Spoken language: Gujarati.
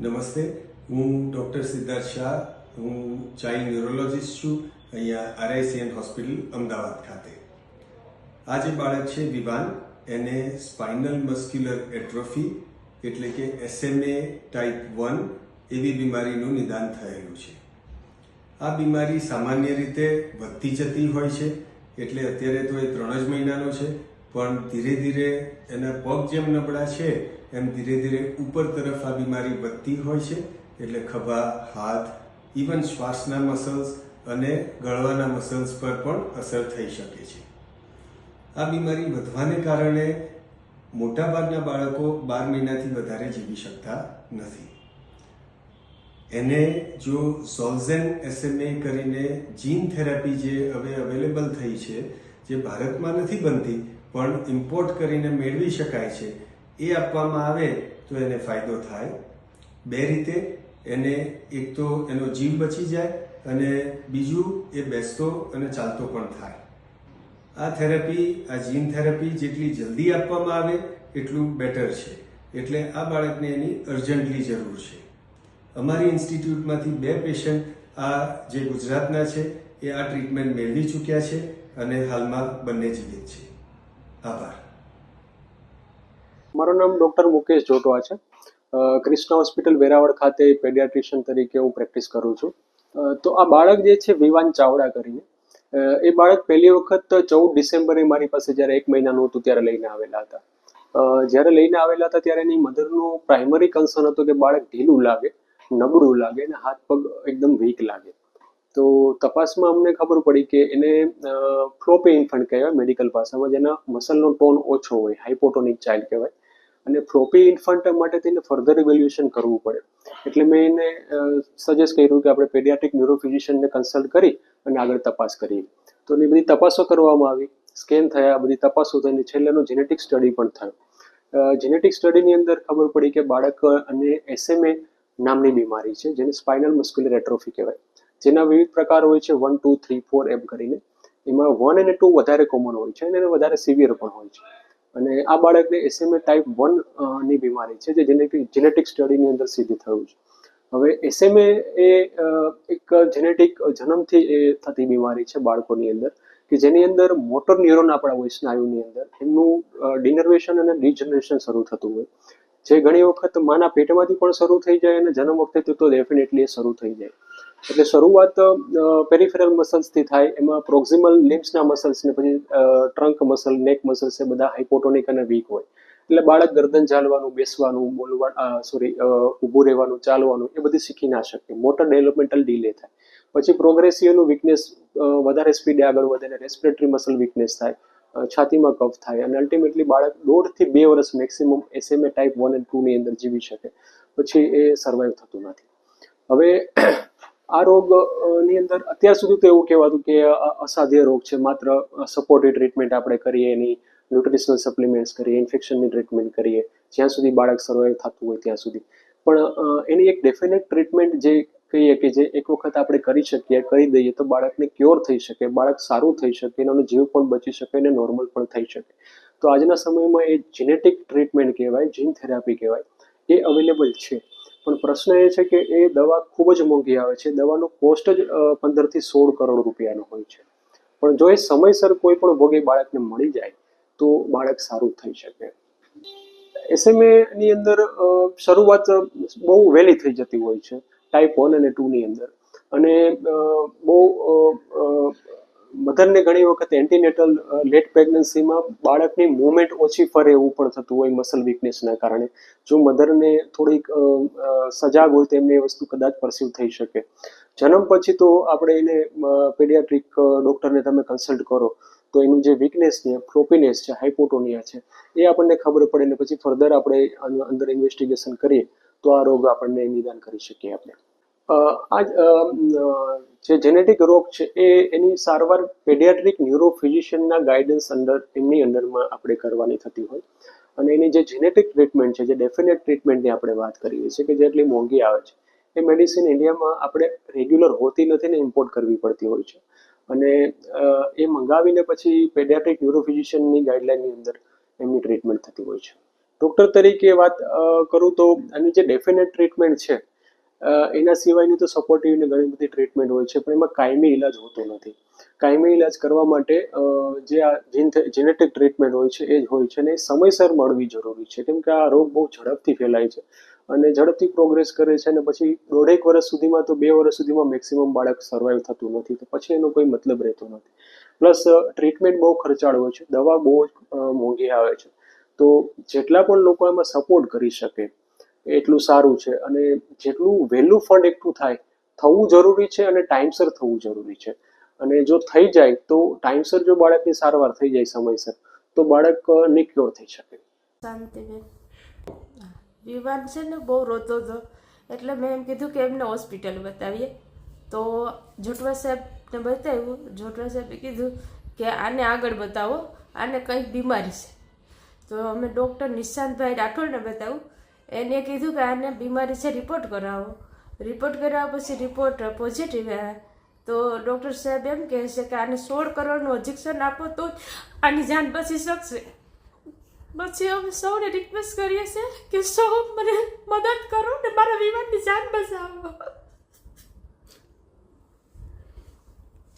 નમસ્તે, હું ડૉક્ટર સિદ્ધાર્થ શાહ, હું ચાઇલ્ડ ન્યુરોલોજિસ્ટ છું, અહીંયા આરઆઈસીએન હોસ્પિટલ, અમદાવાદ ખાતે. આ જે બાળક છે વિવાન એને સ્પાઇનલ મસ્ક્યુલર એટ્રોફી, એટલે કે એસએમએ ટાઈપ વન એવી બીમારીનું નિદાન થયેલું છે. આ બીમારી સામાન્ય રીતે વધતી જતી હોય છે, એટલે અત્યારે તો એ ત્રણ જ મહિનાનો છે પણ ધીરે ધીરે એના પગ જેમ નબળા છે, એમ ધીરે ધીરે ઉપર તરફ આ બીમારી વધતી હોય છે, એટલે ખભા, હાથ ઇવન શ્વાસના મસલ્સ અને ગળવાના મસલ્સ પર પણ અસર થઈ શકે છે. આ બીમારી વધવાને કારણે મોટાભાગના બાળકો બાર મહિનાથી વધારે જીવી શકતા નથી. એને જો સોલ્ઝેન એસએમએ કરીને જીન થેરાપી જે હવે અવેલેબલ થઈ છે, જે ભારતમાં નથી બનતી પણ ઇમ્પોર્ટ કરીને મેળવી શકાય છે. એ આપવામાં આવે તો એને ફાયદો થાય. બે રીતે, એને એક તો એનો જીવ બચી જાય અને બીજું એ બેસતો અને ચાલતો પણ થાય. આ થેરપી, આ જીન થેરેપી જેટલી જલ્દી આપવામાં આવે, એટલું બેટર છે. એટલે આ બાળકને એની અર્જન્ટલી જરૂર છે. અમારી ઇન્સ્ટિટ્યૂટમાંથી બે પેશન્ટ આ જે ગુજરાતના છે, એ આ ટ્રીટમેન્ટ મેળવી ચૂક્યા છે અને હાલમાં બંને જીવિત છે. આભાર. મારું નામ ડૉક્ટર મુકેશ જોટવા છે. ક્રિષ્ના હોસ્પિટલ વેરાવળ ખાતે પેડિયાટ્રિશિયન તરીકે હું પ્રેક્ટિસ કરું છું. તો આ બાળક જે છે, વિવાન ચાવડા કરીને એ બાળક પહેલી વખત ચૌદ ડિસેમ્બરે મારી પાસે જ્યારે એક મહિનાનું હતું ત્યારે લઈને આવેલા હતા. જ્યારે લઈને આવેલા હતા ત્યારે એની મધરનું પ્રાઇમરી કન્સર્ન હતું કે બાળક ઢીલું લાગે, નબળું લાગે અને હાથ પગ એકદમ વીક લાગે. તો તપાસમાં અમને ખબર પડી કે એને ફ્લોપેઇન ઇન્ફન્ટ કહેવાય મેડિકલ ભાષામાં, જેના મસલનો ટોન ઓછો હોય હાઇપોટોનિક ચાઇલ્ડ કહેવાય. અને ફ્લોપી ઇન્ફન્ટ માટે તેને ફર્ધર ઇવેલ્યુએશન કરવું પડે. એટલે મેં એને સજેસ્ટ કર્યું કે આપણે પેડિયાટિક ન્યુરોફિઝિશિયનને કન્સલ્ટ કરી અને આગળ તપાસ કરીએ. તો એની બધી તપાસો કરવામાં આવી, સ્કેન થયા બધી તપાસો થઈને છેલ્લેનો જેનેટિક સ્ટડી પણ થયો. જેનેટિક સ્ટડીની અંદર ખબર પડી કે બાળક અને એસએમએ નામની બીમારી છે, જેને સ્પાઇનલ મસ્ક્યુલર એટ્રોફી કહેવાય. જેના વિવિધ પ્રકાર હોય છે વન ટુ થ્રી ફોર એમ કરીને. એમાં વન અને ટુ વધારે કોમન હોય છે અને વધારે સિવિયર પણ હોય છે. અને આ બાળકને એસએમએ ટાઈપ વનની બીમારી છે, જે જેનેટિક જેનેટિક સ્ટડીની અંદર સિદ્ધ થયું છે. હવે એસએમએ એ એક જેનેટિક જન્મથી એ થતી બીમારી છે બાળકોની અંદર, કે જેની અંદર મોટર ન્યુરોન આપણા હોય સ્નાયુની અંદર, એમનું ડિનર્વેશન અને ડિજનરેશન શરૂ થતું હોય. જે ઘણી વખત માના પેટમાંથી પણ શરૂ થઈ જાય અને જન્મ વખતે તો ડેફિનેટલી શરૂ થઈ જાય. એટલે શરૂઆત પેરિફેરલ મસલ્સથી થાય. એમાં પ્રોક્સિમલ લિમ્સના મસલ્સ ને પછી ટ્રંક મસલ નેક મસલ્સ એ બધા હાઇપોટોનિક અને વીક હોય. એટલે બાળક ગરદન ઝાલવાનું બેસવાનું, બોલવા સોરી ઊભું રહેવાનું, ચાલવાનું એ બધી શીખી ના શકે. મોટર ડેવલપમેન્ટલ ડીલે થાય. પછી પ્રોગ્રેસિવનું વીકનેસ વધારે સ્પીડે આગળ વધે અને રેસ્પિરેટરી મસલ વીકનેસ થાય છાતીમાં કફ થાય અને અલ્ટિમેટલી બાળક દોઢથી બે વર્ષ maximum SMA type one and ટુની અંદર જીવી શકે. પછી એ સર્વાઈવ થતું નથી. હવે આ રોગની અંદર અત્યાર સુધી તો એવું કહેવાતું કે અસાધ્ય રોગ છે. માત્ર સપોર્ટિવ ટ્રીટમેન્ટ આપણે કરીએ, એની ન્યુટ્રિશનલ સપ્લિમેન્ટ્સ કરીએ ઇન્ફેક્શનની ટ્રીટમેન્ટ કરીએ, જ્યાં સુધી બાળક સર્વાઈવ થતું હોય ત્યાં સુધી. પણ એની એક ડેફિનેટ ટ્રીટમેન્ટ જે કહીએ કે જે એક વખત આપણે કરી શકીએ, કરી દઈએ તો બાળકને ક્યોર થઈ શકે, બાળક સારું થઈ શકે, એનો જીવ પણ બચી શકે અને નોર્મલ પણ થઈ શકે. તો આજના સમયમાં એ જેનેટિક ટ્રીટમેન્ટ કહેવાય જીન થેરાપી કહેવાય, એ અવેલેબલ છે. પણ પ્રશ્ન એ છે કે એ દવા ખૂબ જ મોંઘી આવે છે. દવાનો કોસ્ટ જ પંદરથી સોળ કરોડ રૂપિયાનો હોય છે. પણ જો એ સમયસર કોઈ પણ ભોગે બાળકને મળી જાય, તો બાળક સારું થઈ શકે. એસએમએ ની અંદર શરૂઆત બહુ વહેલી થઈ જતી હોય છે. ટાઈપ વન અને ટુ ની અંદર. અને બહુ મધરને ઘણી વખત એન્ટીનેટલ લેટ પ્રેગ્નન્સીમાં બાળકની મુવમેન્ટ ઓછી ફરે એવું પણ થતું હોય મસલ વીકનેસના કારણે. જો મધરને થોડીક સજાગ હોય તો એમને એ વસ્તુ કદાચ પરસીવ થઈ શકે. જન્મ પછી તો આપણે એને પેડિયાટ્રિક ડૉક્ટરને તમે કન્સલ્ટ કરો, તો એનું જે વીકનેસ છે ફ્લોપીનેસ છે હાઇપોટોનિયા છે, એ આપણને ખબર પડે ને પછી ફર્ધર આપણે અંદર ઇન્વેસ્ટિગેશન કરીએ, તો આ રોગ આપણને નિદાન કરી શકીએ આપણે. આ જે જેનેટિક રોગ છે, એ એની સારવાર પેડિયાટ્રિક ન્યુરોફિઝિશિયનના ગાઈડન્સ અંડર એમની અંડરમાં આપણે કરવાની થતી હોય. અને એની જે જેનેટિક ટ્રીટમેન્ટ છે, જે ડેફિનેટ ટ્રીટમેન્ટની આપણે વાત કરીએ છીએ કે જે એટલી મોંઘી આવે છે, એ મેડિસિન ઇન્ડિયામાં આપણે રેગ્યુલર હોતી નથી ને ઇમ્પોર્ટ કરવી પડતી હોય છે. અને એ મંગાવીને પછી પેડિયાટ્રિક ન્યુરોફિઝિશિયનની ગાઈડલાઇનની અંદર એમની ટ્રીટમેન્ટ થતી હોય છે. ડૉક્ટર તરીકે વાત કરું તો, એની જે ડેફિનેટ ટ્રીટમેન્ટ છે એના સિવાયની તો સપોર્ટિવની ઘણી બધી ટ્રીટમેન્ટ હોય છે, પણ એમાં કાયમી ઇલાજ હોતો નથી. કાયમી ઇલાજ કરવા માટે જે આ જેનેટિક ટ્રીટમેન્ટ હોય છે, એ જ હોય છે અને એ સમયસર મળવી જરૂરી છે. કેમ કે આ રોગ બહુ ઝડપથી ફેલાય છે અને ઝડપથી પ્રોગ્રેસ કરે છે અને પછી દોઢેક વર્ષ સુધીમાં તો બે વર્ષ સુધીમાં મેક્સિમમ બાળક સર્વાઈવ થતું નથી, તો પછી એનો કોઈ મતલબ રહેતો નથી. પ્લસ ટ્રીટમેન્ટ બહુ ખર્ચાળ હોય છે, દવા બહુ જ મોંઘી આવે છે. તો જેટલા પણ લોકો એમાં સપોર્ટ કરી શકે એટલું સારું છે. અને જેટલું વહેલું ફંડ એકઠું થાય, થવું જરૂરી છે અને ટાઈમસર થવું જરૂરી છે. અને જો થઈ જાય, તો ટાઈમસર જો બાળકની સારવાર થઈ જાય સમયસર, તો બાળક નિક્યોર થઈ શકે. શાંતિબેન વિવાન છે ને બહુ રોતો હતો. એટલે મેં એમ કીધું કે એમને હોસ્પિટલ બતાવીએ. તો જોટવા સાહેબને બતાવ્યું. જોટવા સાહેબે કીધું કે આને આગળ બતાવો, આને કંઈક બીમારી છે. તો અમે ડૉક્ટર નિશાંતભાઈ રાઠોડને બતાવ્યું. એને કીધું કે આને બીમારી છે રિપોર્ટ કરાવો. રિપોર્ટ કરાવ્યા પછી રિપોર્ટ પોઝિટિવ આવ્યા તો ડૉક્ટર સાહેબ એમ કહે છે કે આને સોળ કરોડનું ઇન્જેક્શન આપો તો આની જાન બચી શકશે. પછી અમે સૌને રિક્વેસ્ટ કરીએ છીએ કે સૌ મને મદદ કરો ને મારા વિમાનની જાન બચાવો.